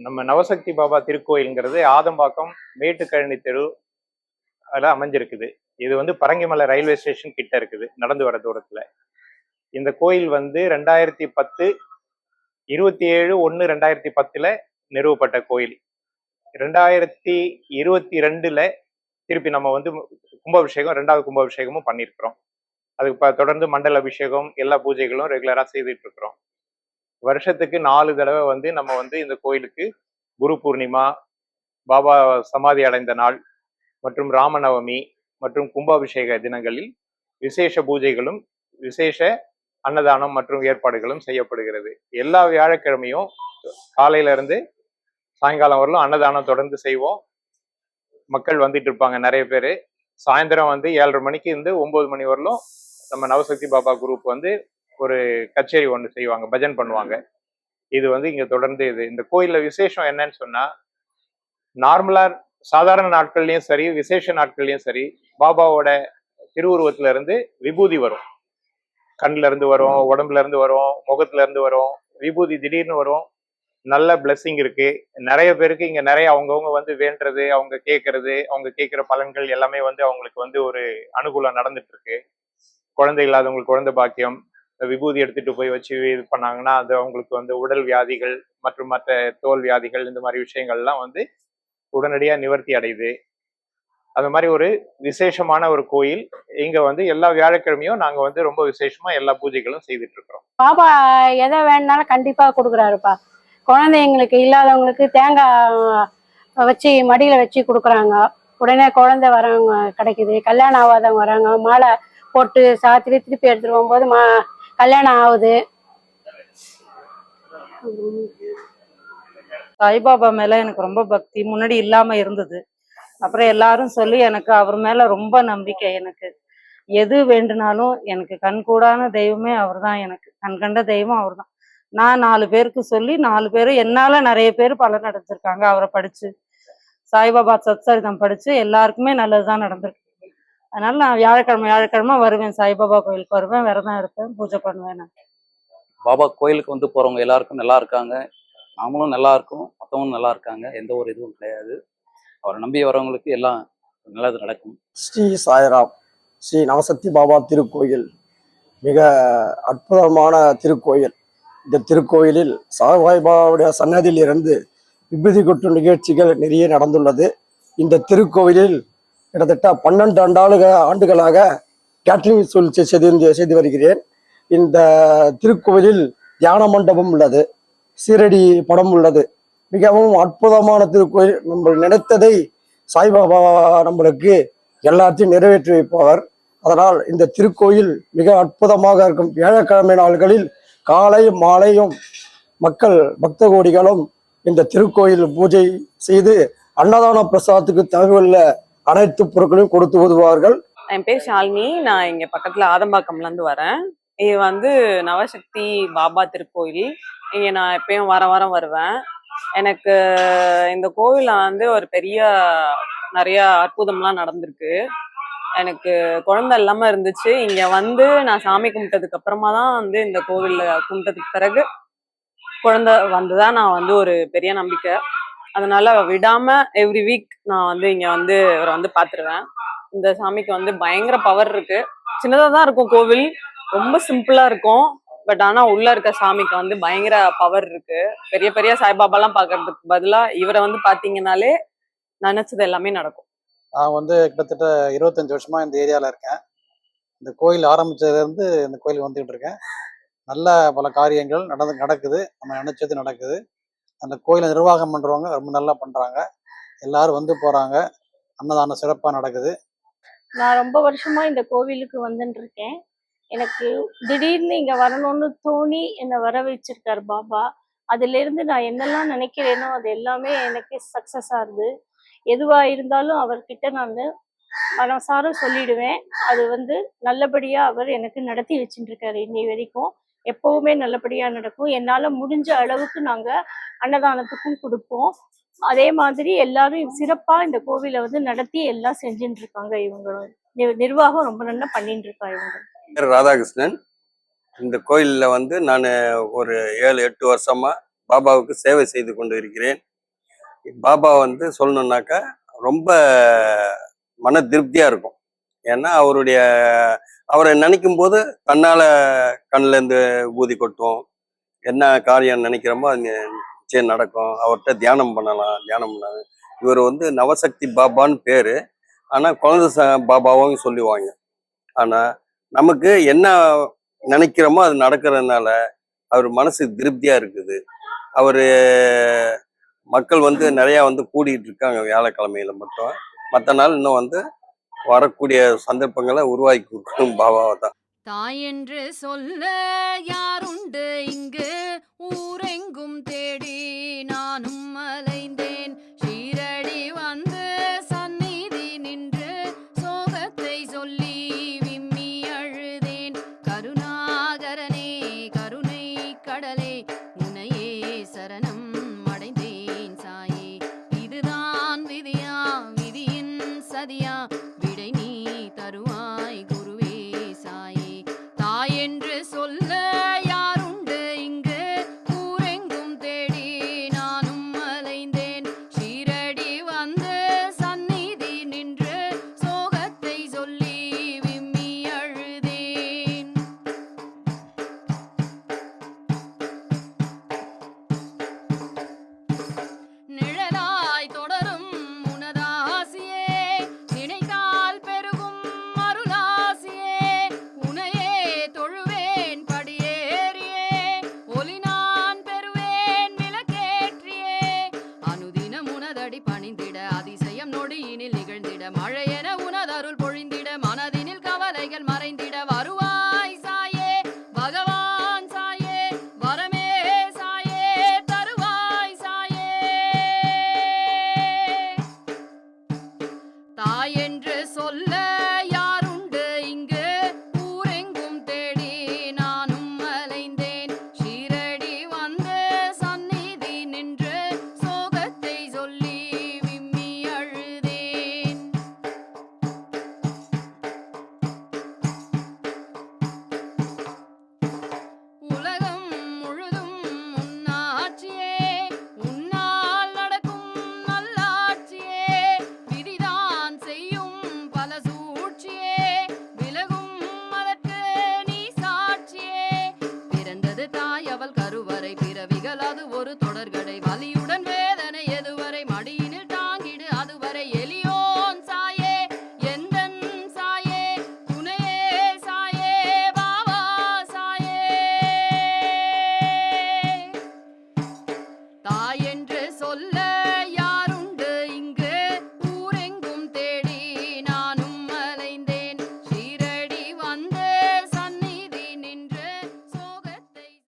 நம்ம நவசக்தி பாபா திருக்கோயில்ங்கிறது ஆதம்பாக்கம் மேட்டுக்கழனி தெரு அதில் அமைஞ்சிருக்குது. இது வந்து பரங்கிமலை ரயில்வே ஸ்டேஷன் கிட்ட இருக்குது நடந்து வர தூரத்தில். இந்த கோயில் வந்து ரெண்டாயிரத்தி பத்து இருபத்தி ஏழு ஒன்று ரெண்டாயிரத்தி பத்தில் நிறுவப்பட்ட கோயில். ரெண்டாயிரத்தி இருபத்தி ரெண்டில் திருப்பி நம்ம வந்து கும்பாபிஷேகம் ரெண்டாவது கும்பாபிஷேகமும் பண்ணியிருக்கிறோம் அதுக்கு இப்போ தொடர்ந்து மண்டல அபிஷேகம் எல்லா பூஜைகளும் ரெகுலராக செய்துட்டு இருக்கிறோம். வருஷத்துக்கு நாலு தடவை வந்து நம்ம வந்து இந்த கோயிலுக்கு குரு பூர்ணிமா பாபா சமாதி அடைந்த நாள் மற்றும் ராமநவமி மற்றும் கும்பாபிஷேக தினங்களில் விசேஷ பூஜைகளும் விசேஷ அன்னதானம் மற்றும் ஏற்பாடுகளும் செய்யப்படுகிறது. எல்லா வியாழக்கிழமையும் காலையில இருந்து சாயங்காலம் வரலும் அன்னதானம் தொடர்ந்து செய்வோம். மக்கள் வந்துட்டு இருப்பாங்க நிறைய பேர். சாயந்தரம் வந்து ஏழரை மணிக்கு இருந்து ஒன்பது மணி வரலும் நம்ம நவசக்தி பாபா குரூப் வந்து ஒரு கச்சேரி ஒன்று செய்வாங்க பஜன் பண்ணுவாங்க. இது வந்து இங்கே தொடர்ந்து இது. இந்த கோயிலில் விசேஷம் என்னன்னு சொன்னால் நார்மலாக சாதாரண நாட்கள்லையும் சரி விசேஷ நாட்கள்லையும் சரி பாபாவோட திருவுருவத்துல இருந்து விபூதி வரும். கண்ணுல இருந்து வரும் உடம்புல இருந்து வரும் முகத்துல இருந்து வரும் விபூதி திடீர்னு வரும். நல்ல blessing இருக்கு. நிறைய பேருக்கு இங்க நிறைய அவங்கவுங்க வந்து வேண்டுறது அவங்க கேட்கறது அவங்க கேட்கிற பலன்கள் எல்லாமே வந்து அவங்களுக்கு வந்து ஒரு அனுகூலம் நடந்துட்டு இருக்கு. குழந்தை இல்லாதவங்களுக்கு குழந்தை பாக்கியம் விபூதி எடுத்துட்டு போய் வச்சு இது பண்ணாங்கன்னா அது அவங்களுக்கு வந்து உடல் வியாதிகள் மற்றும் மற்ற தோல் வியாதிகள் இந்த மாதிரி விஷயங்கள்லாம் வந்து உடனடியாக நிவர்த்தி அடையுது. அது மாதிரி ஒரு விசேஷமான ஒரு கோயில். இங்க வந்து எல்லா வியாழக்கிழமையும் நாங்க வந்து ரொம்ப விசேஷமா எல்லா பூஜைகளும் செய்துட்டு இருக்கிறோம். பாபா எதை வேணுனாலும் கண்டிப்பா கொடுக்குறாருப்பா. குழந்தைங்களுக்கு இல்லாதவங்களுக்கு தேங்காய் வச்சு மடியில வச்சு கொடுக்குறாங்க. உடனே குழந்தை வரவங்க கிடைக்குது. கல்யாணம் ஆகாதவங்க வராங்க. மாலை போட்டு சாத்திரி திருப்பி எடுத்துட்டு போகும்போது மா கல்யாணம் ஆகுது. சாய்பாபா மேல எனக்கு ரொம்ப பக்தி. முன்னாடி இல்லாம இருந்தது. அப்புறம் எல்லாரும் சொல்லி எனக்கு அவர் மேல ரொம்ப நம்பிக்கை எனக்கு. எது வேண்டுனாலும் எனக்கு கண்கூடான தெய்வமே அவர் தான் எனக்கு. கண் கண்ட தெய்வம் அவர்தான். நான் நாலு பேருக்கு சொல்லி நாலு பேர் என்னால நிறைய பேர் பலன் அடைஞ்சிருக்காங்க. அவரை படிச்சு சாய்பாபா சத்சரிதம் படிச்சு எல்லாருக்குமே நல்லதுதான் நடந்திருக்கு. அதனால நான் வியாழக்கிழமை வியாழக்கிழமை வருவேன் சாய்பாபா கோயிலுக்கு வருவேன் விரதம் இருப்பேன் பூஜை பண்ணுவேன் நான். பாபா கோயிலுக்கு வந்து போறவங்க எல்லாருக்கும் நல்லா இருக்காங்க. நாமளும் நல்லா இருக்கோம் மற்றவங்களும் நல்லா இருக்காங்க. எந்த ஒரு இதுவும் கிடையாது. அவரை நம்பி வரவங்களுக்கு எல்லாம் நல்லது நடக்கும். ஸ்ரீ சாய்ராம் ஸ்ரீ நவசக்தி பாபா திருக்கோயில். மிக அற்புதமான திருக்கோயில். இந்த திருக்கோயிலில் சாய்பாபாவுடைய சன்னதியில் இருந்து விபூதி கொட்டும் நிகழ்ச்சிகள் நிறைய நடந்துள்ளது. இந்த திருக்கோயிலில் கிட்டத்தட்ட பன்னெண்டு ஆண்டாளுக ஆண்டுகளாக கேட்ரிங் தொழில் செய்து செய்து வருகிறேன். இந்த திருக்கோயிலில் தியான மண்டபம் உள்ளது. சீரடி படம் உள்ளது. மிகவும் அற்புதமான திருக்கோயில் நம்ம நினைத்ததை சாய்பாபா நம்மளுக்கு எல்லாத்தையும் நிறைவேற்றி வைப்பவர். அதனால் இந்த திருக்கோயில் மிக அற்புதமாக இருக்கும். வியாழக்கிழமை நாள்களில் காலை மாலையும் மக்கள் பக்த கோடிகளும் இந்த திருக்கோயில் பூஜை செய்து அன்னதான பிரசாதத்துக்கு தகவல்ல அனைத்து பொருட்களையும் கொடுத்து உதவுவார்கள். என் பேர் ஷாலினி. நான் இங்க பக்கத்துல ஆதம்பாக்கம்ல இருந்து வரேன். இது வந்து நவசக்தி பாபா திருக்கோயில். இங்க நான் எப்பயும் வாரம் வாரம் வருவேன். எனக்கு இந்த கோவில வந்து ஒரு பெரிய நிறைய அற்புதம்லாம் நடந்திருக்கு. எனக்கு குழந்தை இல்லாம இருந்துச்சு. இங்க வந்து நான் சாமி கும்பிட்டதுக்கு அப்புறமா தான் வந்து இந்த கோவில்ல கும்பிட்டதுக்கு பிறகு குழந்தை வந்துதான் நான் வந்து ஒரு பெரிய நம்பிக்கை. அதனால விடாம எவ்ரி வீக் நான் வந்து இங்க வந்து இவரை வந்து பாத்துருவேன். இந்த சாமிக்கு வந்து பயங்கர பவர் இருக்கு. சின்னதா தான் இருக்கும் கோவில். ரொம்ப சிம்பிளா இருக்கும். பட் ஆனா உள்ள இருக்க சாமிக்கு வந்து பயங்கர பவர் இருக்கு. பெரிய பெரிய சாய்பாபாலாம் பாக்குறதுக்கு பதிலா இவரை வந்து பாத்தீங்கன்னாலே நினைச்சது எல்லாமே நடக்கும். நான் வந்து கிட்டத்தட்ட இருபத்தஞ்சு வருஷமா இந்த ஏரியாவில் இருக்கேன். இந்த கோயில் ஆரம்பிச்சதுலேருந்து இந்த கோயில் வந்துகிட்டு இருக்கேன். நல்ல பல காரியங்கள் நடந்து நடக்குது. நம்ம நினைச்சது நடக்குது. அந்த கோயிலை நிர்வாகம் பண்ணுறவங்க ரொம்ப நல்லா பண்ணுறாங்க எல்லாரும் வந்து போகிறாங்க அன்னதானம் சிறப்பாக நடக்குது. நான் ரொம்ப வருஷமாக இந்த கோவிலுக்கு வந்துட்டுருக்கேன் எனக்கு திடீர்னு இங்கே வரணும்னு தோணி என்னை வர வச்சிருக்கார் பாபா. அதுலேருந்து நான் என்னெல்லாம் நினைக்கிறேனோ அது எல்லாமே எனக்கு சக்ஸஸ் ஆகுது எதுவாக இருந்தாலும் அவர்கிட்ட நான் மனசாரம் சொல்லிடுவேன். அது வந்து நல்லபடியாக அவர் எனக்கு நடத்தி வச்சுட்டு இருக்காரு இன்னி வரைக்கும். எப்பவுமே நல்லபடியா நடக்கும். என்னால முடிஞ்ச அளவுக்கு நாங்க அன்னதானத்துக்கும் கொடுப்போம். அதே மாதிரி எல்லாரும் சிறப்பா இந்த கோவிலை வந்து நடத்தி எல்லாம் செஞ்சுட்டு இருக்காங்க இவங்களும் நிர்வாகம் ரொம்ப நல்லா பண்ணிட்டு இருக்கா இவங்க ராதாகிருஷ்ணன். இந்த கோயிலில் வந்து நான் ஒரு ஏழு எட்டு வருஷமா பாபாவுக்கு சேவை செய்து கொண்டு இருக்கிறேன். பாபா வந்து சொல்லணுன்னாக்கா ரொம்ப மன திருப்தியாக இருக்கும். ஏன்னா அவருடைய அவரை நினைக்கும் போது கண்ணால் கண்ணிலேருந்து ஊதி கொட்டும். என்ன காரியம் நினைக்கிறோமோ அது நிச்சயம் நடக்கும். அவர்கிட்ட தியானம் பண்ணலாம் தியானம் பண்ணலாம் இவர் வந்து நவசக்தி பாபான்னு பேர். ஆனால் குழந்தை ச பாபாவும் சொல்லுவாங்க. ஆனால் நமக்கு என்ன நினைக்கிறோமோ அது நடக்கிறதுனால அவர் மனசு திருப்தியாக இருக்குது. அவர் மக்கள் வந்து நிறையா வந்து கூடிகிட்டு இருக்காங்க வியாழக்கிழமையில மட்டும். மற்ற நாள் இன்னும் வந்து வரக்கூடிய சந்தர்ப்பங்களை உருவாக்கி கொடுக்கணும் பாபாவை தான் தாய் என்று சொல்ல யாருண்டு இங்கு? ஊரெங்கும் தே